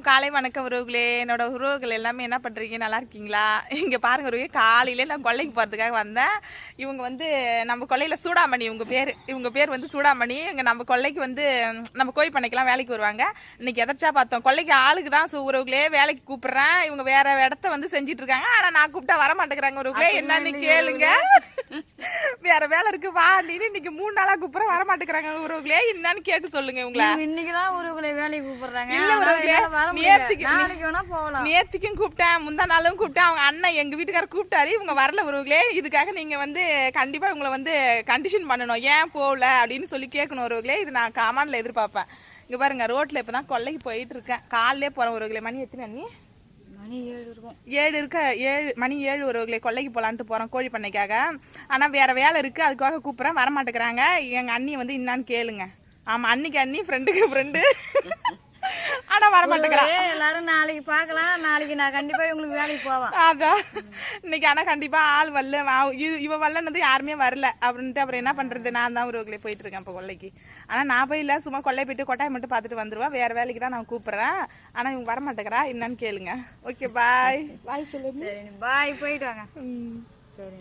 எல்லோருக்கும் காலை வணக்கம் உறவுகளே. என்னோட உறவுகள் எல்லாமே என்ன பண்ணுறீங்க நல்லா இருக்கீங்களா? இங்கே பாருங்க உறவுகளே காலையிலே நான் கொல்லைக்கு போகிறதுக்காக வந்தேன். இவங்க வந்து நம்ம கொல்லையில் சூடாமணி இவங்க பேர் இவங்க பேர் வந்து சூடாமணி. இவங்க நம்ம கொல்லைக்கு வந்து நம்ம கோழி பண்ணைக்கெல்லாம் வேலைக்கு வருவாங்க. இன்னைக்கு எதாச்சா பார்த்தோம். கொல்லைக்கு ஆளுக்கு தான் சு- உறவுகளே வேலைக்கு கூப்பிடுறேன். இவங்க வேற இடத்த வந்து செஞ்சுட்டு இருக்காங்க. ஆனால் நான் கூப்பிட்டா வர மாட்டேங்கிறாங்க உறவுகளே என்னன்னு கேளுங்க. வேலை இருக்கு வா நீ இன்னைக்கு மூணு நாளா கூப்பிடுறேன் வர மாட்டேங்கிறாங்க உறவுகளே என்னன்னு கேட்டு சொல்லுங்க இவங்கள இவங்க இன்னைக்குதான் உறவுகளை வேலைக்கு கூப்பிடுறாங்க. இல்ல உறவுகளே, நேத்துக்கு- நாளைக்கு வேணா போகலாம். நேத்துக்கும் கூப்பிட்டேன் முந்தா நாளும் கூப்பிட்டேன். அவங்க அண்ணன் எங்க வீட்டுக்காரர் கூப்பிட்டாரு. இவங்க வரல உறவுகளே. இதுக்காக நீங்க வந்து கண்டிப்பா இவங்களை வந்து கண்டிஷன் பண்ணணும். ஏன் போகல அப்படின்னு சொல்லி கேட்கணும் உறவுகளே. இது நான் காமான்ல எதிர்பார்ப்பேன். இங்க பாருங்க ரோட்ல இப்பதான் கொல்லைக்கு போயிட்டு இருக்கேன். காலையிலே போறேன் உறவுகளே. மணி எத்தனை அண்ணி மணி ஏழு இருக்கும். ஏழு இருக்க ஏழு மணி ஏழு உறவுகளே கொல்லைக்கு போகலான்ட்டு போகிறோம் கோழி பண்ணைக்காக. ஆனால் வேற வேலை இருக்குது அதுக்காக கூப்பிட்றேன் வரமாட்டேங்கிறாங்க. எங்கள் அண்ணி வந்து என்னான்னு கேளுங்க. ஆமாம் அன்னிக்கு அண்ணி ஃப்ரெண்டுக்கு ஃப்ரெண்டு ஆனால் வரமாட்டேங்கிறா உறவுகளே, எல்லாரும் நாளைக்கு பார்க்கலாம். நாளைக்கு நான் கண்டிப்பா இவங்களுக்கு வேலைக்கு போவேன் அதான் இன்னைக்கு ஆனால் கண்டிப்பாக ஆள் வரல. இது இவ வரலன்னது யாருமே வரல அப்படின்ட்டு அப்புறம் என்ன பண்ணுறது நான் தான் உறவுகளே போயிட்டு இருக்கேன் இப்போ கொல்லைக்கு. ஆனால் நான் போய் இல்லை சும்மா கொல்லை போயிட்டு கொட்டாய் மட்டும் பார்த்துட்டு வந்துடுவேன் வேறு வேலைக்கு தான் நான் கூப்பிட்றேன். ஆனால் இவங்க வரமாட்டேங்கிறா என்னன்னு கேளுங்க. ஓகே பாய் பாய் சொல்லுங்க பாய் போயிட்டு வாங்க. சரி.